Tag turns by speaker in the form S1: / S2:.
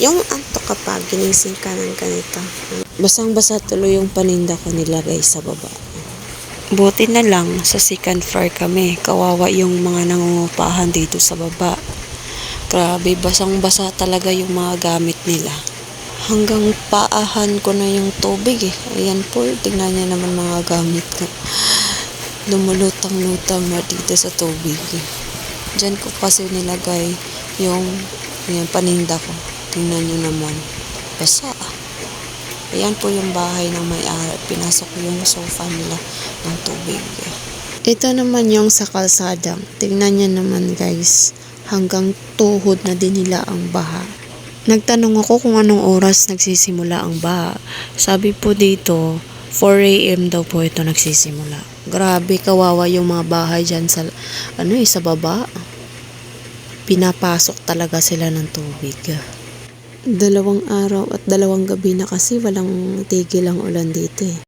S1: Yung antok kapag ginising ka ng ganito. Basang-basa tuloy yung paninda ko nilagay sa baba. Buti na lang sa second floor kami. Kawawa yung mga nangungupahan dito sa baba. Grabe, basang-basa talaga yung mga gamit nila. Hanggang paahan ko na yung tubig eh. Ayan po, tingnan niya naman mga gamit ko. Lumulutang-lutang na dito sa tubig. eh. Diyan ko kasi nilagay yung, yung paninda ko. Tingnan niyo naman. Basa. Ayan po yung bahay ng may-ari. Pinasok yung sofa nila ng tubig. Ito naman yung sa kalsadang. Tingnan niya naman guys. Hanggang tuhod na din nila ang baha. Nagtanong ako kung anong oras nagsisimula ang baha. Sabi po dito, 4 a.m. daw po ito nagsisimula. Grabe, kawawa yung mga bahay dyan sa, ano eh, sa baba. Pinapasok talaga sila ng tubig. Dalawang araw at dalawang gabi na kasi walang tigil ang ulan dito eh.